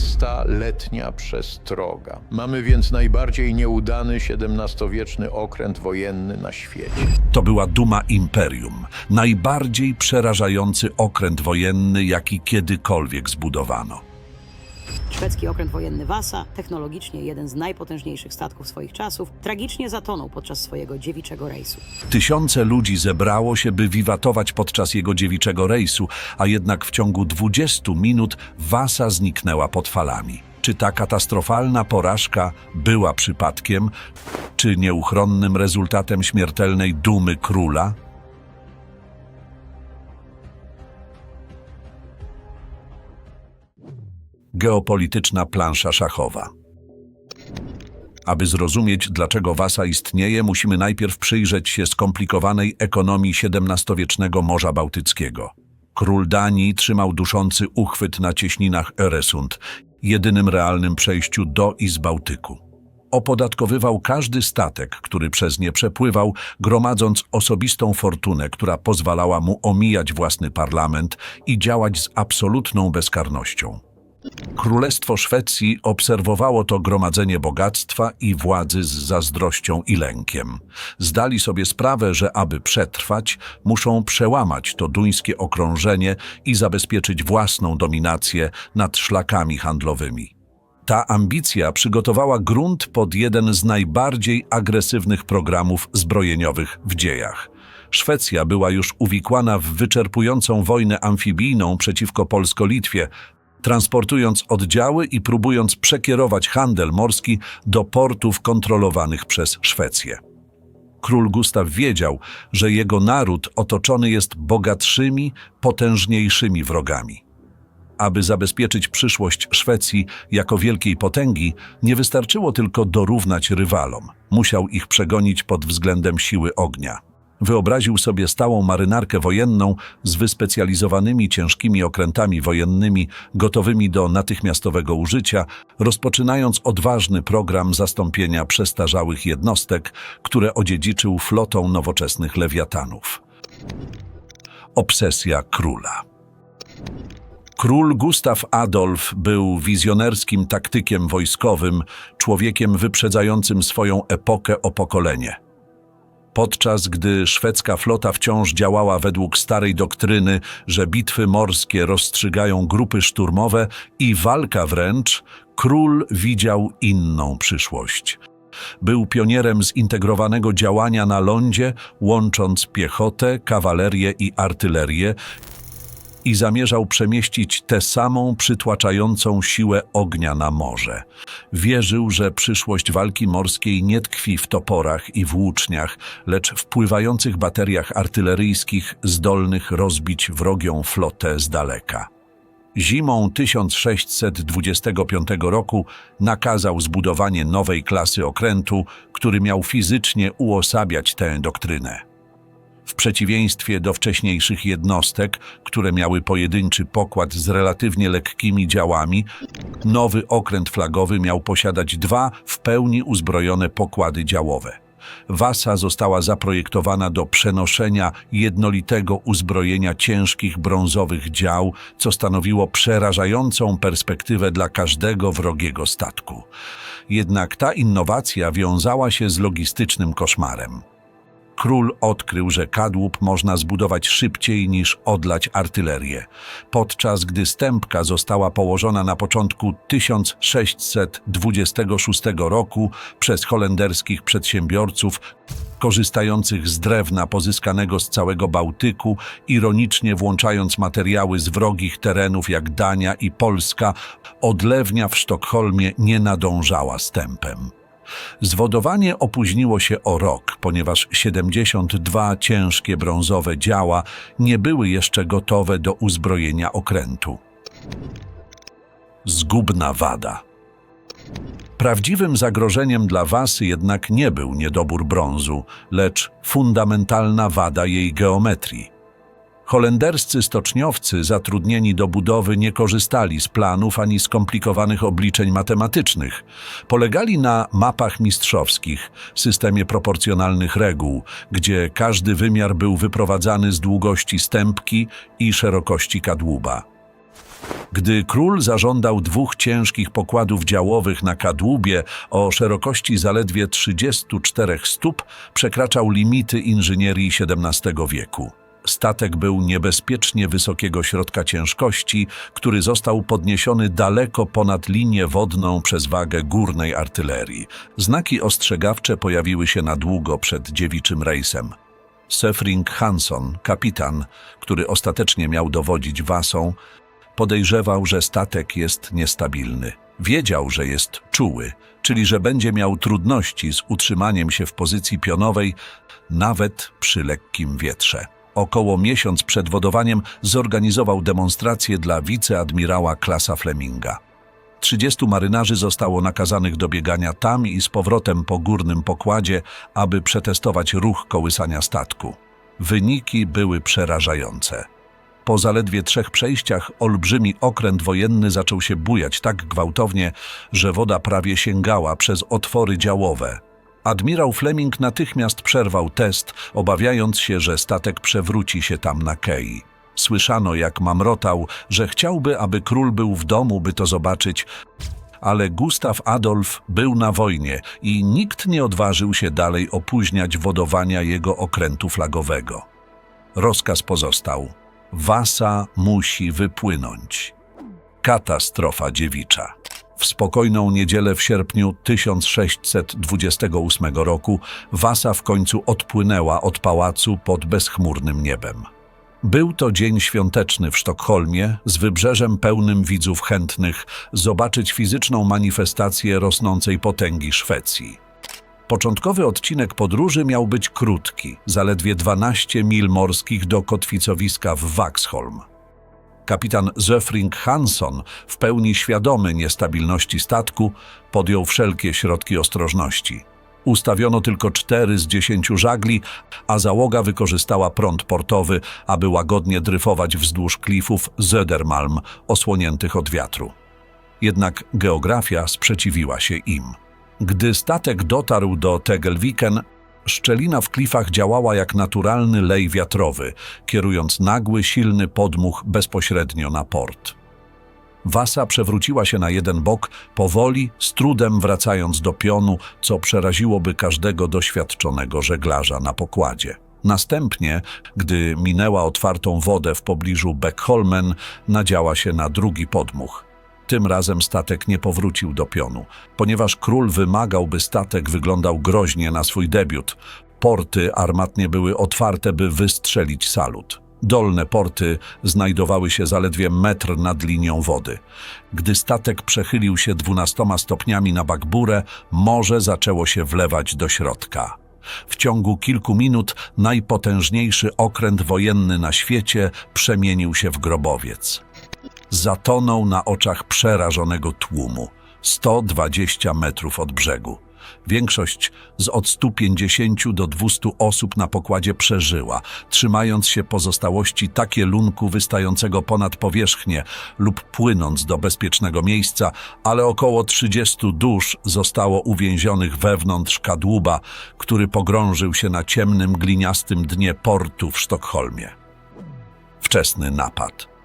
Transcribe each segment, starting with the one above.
400-letnia przestroga. Mamy więc najbardziej nieudany XVII-wieczny okręt wojenny na świecie. To była duma imperium, najbardziej przerażający okręt wojenny, jaki kiedykolwiek zbudowano. Szwedzki okręt wojenny Wasa, technologicznie jeden z najpotężniejszych statków swoich czasów, tragicznie zatonął podczas swojego dziewiczego rejsu. Tysiące ludzi zebrało się, by wiwatować podczas jego dziewiczego rejsu, a jednak w ciągu 20 minut Wasa zniknęła pod falami. Czy ta katastrofalna porażka była przypadkiem, czy nieuchronnym rezultatem śmiertelnej dumy króla? Geopolityczna plansza szachowa. Aby zrozumieć, dlaczego Wasa istnieje, musimy najpierw przyjrzeć się skomplikowanej ekonomii XVII-wiecznego Morza Bałtyckiego. Król Danii trzymał duszący uchwyt na cieśninach Öresund, jedynym realnym przejściu do i z Bałtyku. Opodatkowywał każdy statek, który przez nie przepływał, gromadząc osobistą fortunę, która pozwalała mu omijać własny parlament i działać z absolutną bezkarnością. Królestwo Szwecji obserwowało to gromadzenie bogactwa i władzy z zazdrością i lękiem. Zdali sobie sprawę, że aby przetrwać, muszą przełamać to duńskie okrążenie i zabezpieczyć własną dominację nad szlakami handlowymi. Ta ambicja przygotowała grunt pod jeden z najbardziej agresywnych programów zbrojeniowych w dziejach. Szwecja była już uwikłana w wyczerpującą wojnę amfibijną przeciwko Polsko-Litwie, transportując oddziały i próbując przekierować handel morski do portów kontrolowanych przez Szwecję. Król Gustaw wiedział, że jego naród otoczony jest bogatszymi, potężniejszymi wrogami. Aby zabezpieczyć przyszłość Szwecji jako wielkiej potęgi, nie wystarczyło tylko dorównać rywalom. Musiał ich przegonić pod względem siły ognia. Wyobraził sobie stałą marynarkę wojenną z wyspecjalizowanymi ciężkimi okrętami wojennymi, gotowymi do natychmiastowego użycia, rozpoczynając odważny program zastąpienia przestarzałych jednostek, które odziedziczył flotą nowoczesnych lewiatanów. Obsesja króla. Król Gustaw Adolf był wizjonerskim taktykiem wojskowym, człowiekiem wyprzedzającym swoją epokę o pokolenie. Podczas gdy szwedzka flota wciąż działała według starej doktryny, że bitwy morskie rozstrzygają grupy szturmowe i walka wręcz, król widział inną przyszłość. Był pionierem zintegrowanego działania na lądzie, łącząc piechotę, kawalerię i artylerię, i zamierzał przemieścić tę samą przytłaczającą siłę ognia na morze. Wierzył, że przyszłość walki morskiej nie tkwi w toporach i włóczniach, lecz w pływających bateriach artyleryjskich zdolnych rozbić wrogią flotę z daleka. Zimą 1625 roku nakazał zbudowanie nowej klasy okrętu, który miał fizycznie uosabiać tę doktrynę. W przeciwieństwie do wcześniejszych jednostek, które miały pojedynczy pokład z relatywnie lekkimi działami, nowy okręt flagowy miał posiadać dwa w pełni uzbrojone pokłady działowe. Wasa została zaprojektowana do przenoszenia jednolitego uzbrojenia ciężkich brązowych dział, co stanowiło przerażającą perspektywę dla każdego wrogiego statku. Jednak ta innowacja wiązała się z logistycznym koszmarem. Król odkrył, że kadłub można zbudować szybciej niż odlać artylerię. Podczas gdy stępka została położona na początku 1626 roku przez holenderskich przedsiębiorców korzystających z drewna pozyskanego z całego Bałtyku, ironicznie włączając materiały z wrogich terenów jak Dania i Polska, odlewnia w Sztokholmie nie nadążała z tempem. Zwodowanie opóźniło się o rok, ponieważ 72 ciężkie brązowe działa nie były jeszcze gotowe do uzbrojenia okrętu. Zgubna wada. Prawdziwym zagrożeniem dla Wasy jednak nie był niedobór brązu, lecz fundamentalna wada jej geometrii. Holenderscy stoczniowcy zatrudnieni do budowy nie korzystali z planów ani skomplikowanych obliczeń matematycznych. Polegali na mapach mistrzowskich, systemie proporcjonalnych reguł, gdzie każdy wymiar był wyprowadzany z długości stępki i szerokości kadłuba. Gdy król zażądał dwóch ciężkich pokładów działowych na kadłubie o szerokości zaledwie 34 stóp, przekraczał limity inżynierii XVII wieku. Statek był niebezpiecznie wysokiego środka ciężkości, który został podniesiony daleko ponad linię wodną przez wagę górnej artylerii. Znaki ostrzegawcze pojawiły się na długo przed dziewiczym rejsem. Sefring Hanson, kapitan, który ostatecznie miał dowodzić wasą, podejrzewał, że statek jest niestabilny. Wiedział, że jest czuły, czyli że będzie miał trudności z utrzymaniem się w pozycji pionowej nawet przy lekkim wietrze. Około miesiąc przed wodowaniem zorganizował demonstrację dla wiceadmirała Klasa Fleminga. 30 marynarzy zostało nakazanych do biegania tam i z powrotem po górnym pokładzie, aby przetestować ruch kołysania statku. Wyniki były przerażające. Po zaledwie trzech przejściach olbrzymi okręt wojenny zaczął się bujać tak gwałtownie, że woda prawie sięgała przez otwory działowe. Admirał Fleming natychmiast przerwał test, obawiając się, że statek przewróci się tam na kei. Słyszano, jak mamrotał, że chciałby, aby król był w domu, by to zobaczyć, ale Gustaw Adolf był na wojnie i nikt nie odważył się dalej opóźniać wodowania jego okrętu flagowego. Rozkaz pozostał. Wasa musi wypłynąć. Katastrofa dziewicza. W spokojną niedzielę w sierpniu 1628 roku Wasa w końcu odpłynęła od pałacu pod bezchmurnym niebem. Był to dzień świąteczny w Sztokholmie, z wybrzeżem pełnym widzów chętnych zobaczyć fizyczną manifestację rosnącej potęgi Szwecji. Początkowy odcinek podróży miał być krótki, zaledwie 12 mil morskich do kotwicowiska w Vaxholm. Kapitan Zöfring Hansson, w pełni świadomy niestabilności statku, podjął wszelkie środki ostrożności. Ustawiono tylko cztery z dziesięciu żagli, a załoga wykorzystała prąd portowy, aby łagodnie dryfować wzdłuż klifów Södermalm, osłoniętych od wiatru. Jednak geografia sprzeciwiła się im. Gdy statek dotarł do Tegelviken, szczelina w klifach działała jak naturalny lej wiatrowy, kierując nagły, silny podmuch bezpośrednio na port. Wasa przewróciła się na jeden bok, powoli, z trudem wracając do pionu, co przeraziłoby każdego doświadczonego żeglarza na pokładzie. Następnie, gdy minęła otwartą wodę w pobliżu Beckholmen, nadziała się na drugi podmuch. Tym razem statek nie powrócił do pionu, ponieważ król wymagał, by statek wyglądał groźnie na swój debiut. Porty armatnie były otwarte, by wystrzelić salut. Dolne porty znajdowały się zaledwie metr nad linią wody. Gdy statek przechylił się dwunastoma stopniami na bakburę, morze zaczęło się wlewać do środka. W ciągu kilku minut najpotężniejszy okręt wojenny na świecie przemienił się w grobowiec. Zatonął na oczach przerażonego tłumu, 120 metrów od brzegu. Większość z od 150 do 200 osób na pokładzie przeżyła, trzymając się pozostałości takielunku wystającego ponad powierzchnię lub płynąc do bezpiecznego miejsca, ale około 30 dusz zostało uwięzionych wewnątrz kadłuba, który pogrążył się na ciemnym, gliniastym dnie portu w Sztokholmie. Wczesny napad.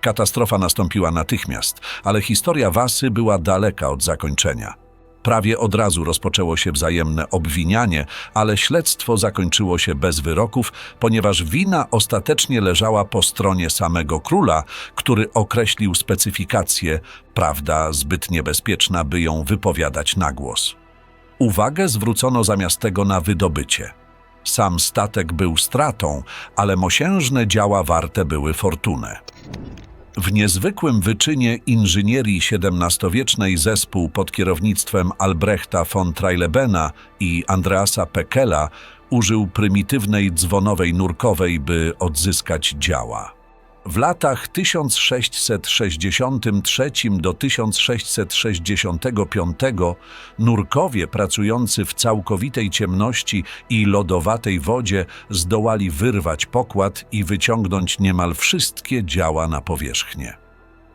Katastrofa nastąpiła natychmiast, ale historia Wasy była daleka od zakończenia. Prawie od razu rozpoczęło się wzajemne obwinianie, ale śledztwo zakończyło się bez wyroków, ponieważ wina ostatecznie leżała po stronie samego króla, który określił specyfikację, prawda zbyt niebezpieczna, by ją wypowiadać na głos. Uwagę zwrócono zamiast tego na wydobycie. Sam statek był stratą, ale mosiężne działa warte były fortunę. W niezwykłym wyczynie inżynierii XVII-wiecznej zespół pod kierownictwem Albrechta von Treilebena i Andreasa Pekela użył prymitywnej dzwonowej nurkowej, by odzyskać działa. W latach 1663 do 1665 nurkowie pracujący w całkowitej ciemności i lodowatej wodzie zdołali wyrwać pokład i wyciągnąć niemal wszystkie działa na powierzchnię.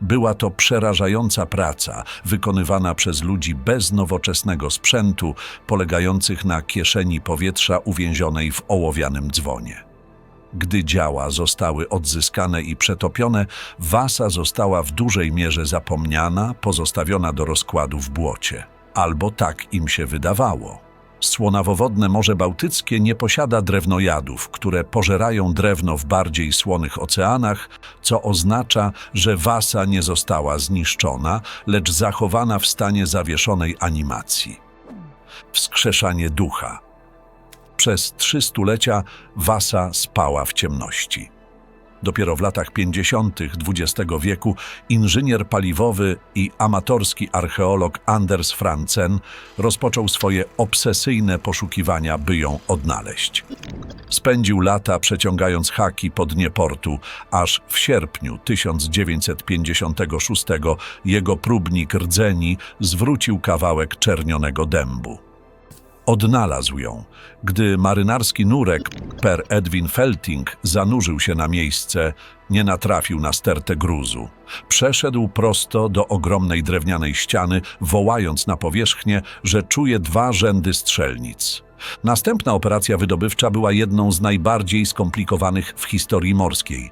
Była to przerażająca praca, wykonywana przez ludzi bez nowoczesnego sprzętu, polegających na kieszeni powietrza uwięzionej w ołowianym dzwonie. Gdy działa zostały odzyskane i przetopione, Wasa została w dużej mierze zapomniana, pozostawiona do rozkładu w błocie. Albo tak im się wydawało. Słonawowodne Morze Bałtyckie nie posiada drewnojadów, które pożerają drewno w bardziej słonych oceanach, co oznacza, że Wasa nie została zniszczona, lecz zachowana w stanie zawieszonej animacji. Wskrzeszanie ducha. Przez trzy stulecia Wasa spała w ciemności. Dopiero w latach 50. XX wieku inżynier paliwowy i amatorski archeolog Anders Franzen rozpoczął swoje obsesyjne poszukiwania, by ją odnaleźć. Spędził lata przeciągając haki po dnie portu, aż w sierpniu 1956 jego próbnik rdzeni zwrócił kawałek czernionego dębu. Odnalazł ją. Gdy marynarski nurek per Edwin Felting zanurzył się na miejsce, nie natrafił na stertę gruzu. Przeszedł prosto do ogromnej drewnianej ściany, wołając na powierzchnię, że czuje dwa rzędy strzelnic. Następna operacja wydobywcza była jedną z najbardziej skomplikowanych w historii morskiej.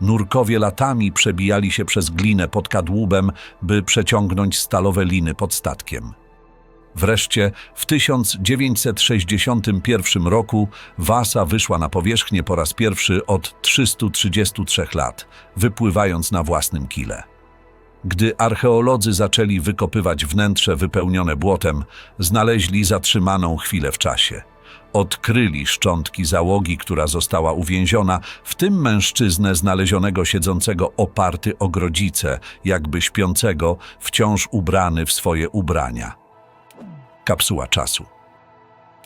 Nurkowie latami przebijali się przez glinę pod kadłubem, by przeciągnąć stalowe liny pod statkiem. Wreszcie w 1961 roku Wasa wyszła na powierzchnię po raz pierwszy od 333 lat, wypływając na własnym kile. Gdy archeolodzy zaczęli wykopywać wnętrze wypełnione błotem, znaleźli zatrzymaną chwilę w czasie. Odkryli szczątki załogi, która została uwięziona, w tym mężczyznę znalezionego siedzącego oparty o grodzicę, jakby śpiącego, wciąż ubrany w swoje ubrania. Kapsuła czasu.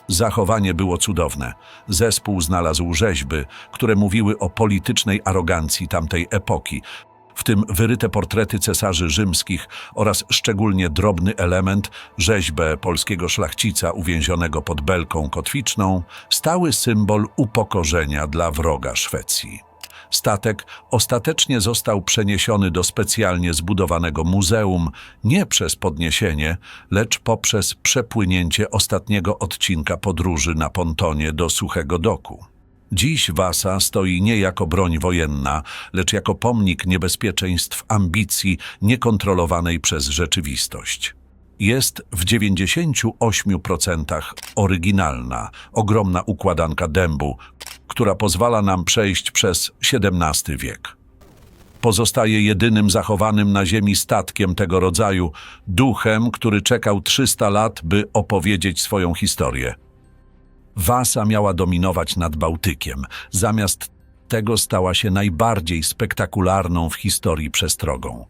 Zachowanie było cudowne. Zespół znalazł rzeźby, które mówiły o politycznej arogancji tamtej epoki, w tym wyryte portrety cesarzy rzymskich oraz szczególnie drobny element, rzeźbę polskiego szlachcica uwięzionego pod belką kotwiczną, stały symbol upokorzenia dla wroga Szwecji. Statek ostatecznie został przeniesiony do specjalnie zbudowanego muzeum nie przez podniesienie, lecz poprzez przepłynięcie ostatniego odcinka podróży na pontonie do suchego doku. Dziś Wasa stoi nie jako broń wojenna, lecz jako pomnik niebezpieczeństw ambicji niekontrolowanej przez rzeczywistość. Jest w 98% oryginalna, ogromna układanka dębu, która pozwala nam przejść przez XVII wiek. Pozostaje jedynym zachowanym na Ziemi statkiem tego rodzaju, duchem, który czekał 300 lat, by opowiedzieć swoją historię. Wasa miała dominować nad Bałtykiem, zamiast tego stała się najbardziej spektakularną w historii przestrogą.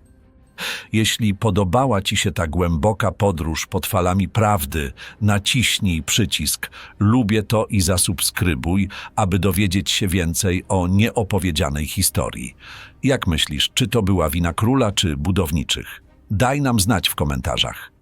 Jeśli podobała Ci się ta głęboka podróż pod falami prawdy, naciśnij przycisk Lubię to i zasubskrybuj, aby dowiedzieć się więcej o nieopowiedzianej historii. Jak myślisz, czy to była wina króla, czy budowniczych? Daj nam znać w komentarzach.